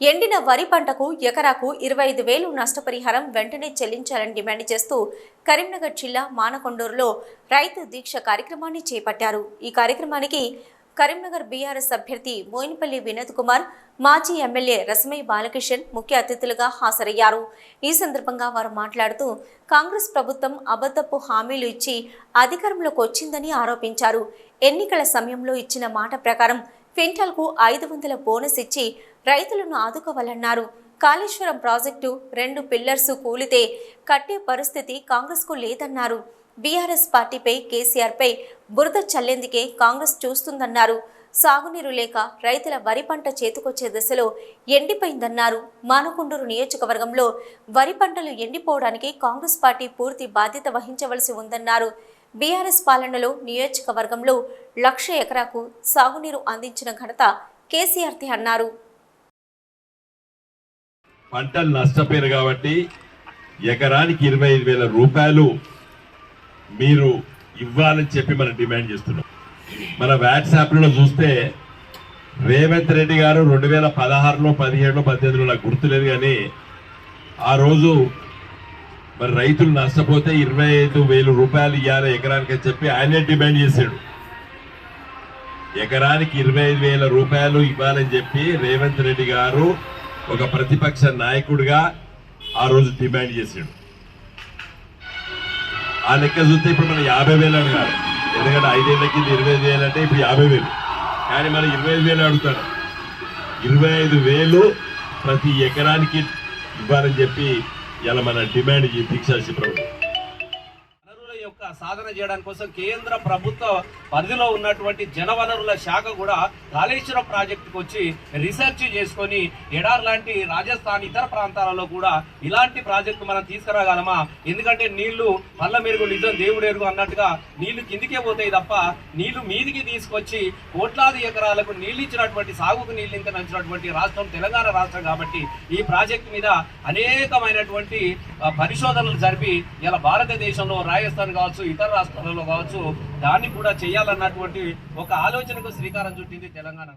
ఎండిన వరి పంటకు ఎకరాకు ఇరవై ఐదు వేలు నష్టపరిహారం వెంటనే చెల్లించాలని డిమాండ్ చేస్తూ కరీంనగర్ జిల్లా మానకొండూరులో రైతు దీక్ష కార్యక్రమాన్ని చేపట్టారు. ఈ కార్యక్రమానికి కరీంనగర్ బీఆర్ఎస్ అభ్యర్థి మోయినపల్లి వినోద్ కుమార్ మాజీ ఎమ్మెల్యే రసమయ్య బాలకిషన్ ముఖ్య అతిథులుగా హాజరయ్యారు. ఈ సందర్భంగా వారు మాట్లాడుతూ కాంగ్రెస్ ప్రభుత్వం అబద్ధపు హామీలు ఇచ్చి అధికారంలోకి వచ్చిందని ఆరోపించారు. ఎన్నికల సమయంలో ఇచ్చిన మాట ప్రకారం క్వింటాల్కు ఐదు వందల బోనస్ ఇచ్చి రైతులను ఆదుకోవాలన్నారు. కాళేశ్వరం ప్రాజెక్టు రెండు పిల్లర్స్ కూలితే కట్టే పరిస్థితి కాంగ్రెస్కు లేదన్నారు. బీఆర్ఎస్ పార్టీపై కేసీఆర్పై బురద చల్లేందుకే కాంగ్రెస్ చూస్తుందన్నారు. సాగునీరు లేక రైతుల వరి పంట చేతికొచ్చే దశలో ఎండిపోయిందన్నారు. మానకొండూరు నియోజకవర్గంలో వరి పంటలు ఎండిపోవడానికి కాంగ్రెస్ పార్టీ పూర్తి బాధ్యత వహించవలసి ఉందన్నారు. బీఆర్ఎస్ పాలనలో నియోజకవర్గంలో లక్ష ఎకరాకు సాగునీరు అందించిన ఘనత కేసీఆర్ది అన్నారు. పంటలు నష్టపోయారు కాబట్టి ఎకరానికి ఇరవై ఐదు వేల రూపాయలు మీరు ఇవ్వాలని చెప్పి మనం డిమాండ్ చేస్తున్నాం. మన వాట్సాప్లో చూస్తే రేవంత్ రెడ్డి గారు రెండు వేల పదహారులో పదిహేడులో పద్దెనిమిదిలో నాకు గుర్తులేదు కానీ ఆ రోజు మరి రైతులు నష్టపోతే ఇరవై ఐదు వేలు రూపాయలు ఇవ్వాలి ఎకరానికి అని చెప్పి ఆయనే డిమాండ్ చేశాడు. ఎకరానికి ఇరవై ఐదు వేల రూపాయలు ఇవ్వాలని చెప్పి రేవంత్ రెడ్డి గారు ఒక ప్రతిపక్ష నాయకుడిగా ఆ రోజు డిమాండ్ చేశాడు. ఆ లెక్క చూస్తే ఇప్పుడు మనం యాభై వేలు అడగాలి. ఎందుకంటే ఐదేళ్ళ కింద ఇరవై ఐదు వేలు అంటే ఇప్పుడు యాభై వేలు. కానీ మనం ఇరవై ఐదు వేలు అడుగుతాడు. ఇరవై ఐదు వేలు ప్రతి ఎకరానికి ఇవ్వాలని చెప్పి ఇలా మన డిమాండ్ ఈ దీక్షా శిబిరం సాధన చేయడానికి కోసం కేంద్ర ప్రభుత్వ పరిధిలో ఉన్నటువంటి జనవనరుల శాఖ కూడా కాళేశ్వరం ప్రాజెక్టుకు వచ్చి రీసెర్చ్ చేసుకొని ఎడార్ లాంటి రాజస్థాన్ ఇతర ప్రాంతాలలో కూడా ఇలాంటి ప్రాజెక్టు మనం తీసుకురాగలమా? ఎందుకంటే నీళ్ళు మల్ల మెరుగు నిజం దేవుడెరుగు అన్నట్టుగా నీళ్ళు కిందికే పోతాయి తప్ప నీళ్ళు మీదికి తీసుకొచ్చి కోట్లాది ఎకరాలకు నీళ్ళు ఇచ్చినటువంటి సాగుకు నీళ్ళు ఇంకా రాష్ట్రం తెలంగాణ రాష్ట్రం కాబట్టి ఈ ప్రాజెక్టు మీద అనేకమైనటువంటి పరిశోధనలు జరిపి ఇలా భారతదేశంలో రాజస్థాన్ కావచ్చు ఇతర రాష్ట్రాలలో కావచ్చు దాన్ని కూడా చేయాలన్నటువంటి ఒక ఆలోచనకు శ్రీకారం చుట్టింది తెలంగాణ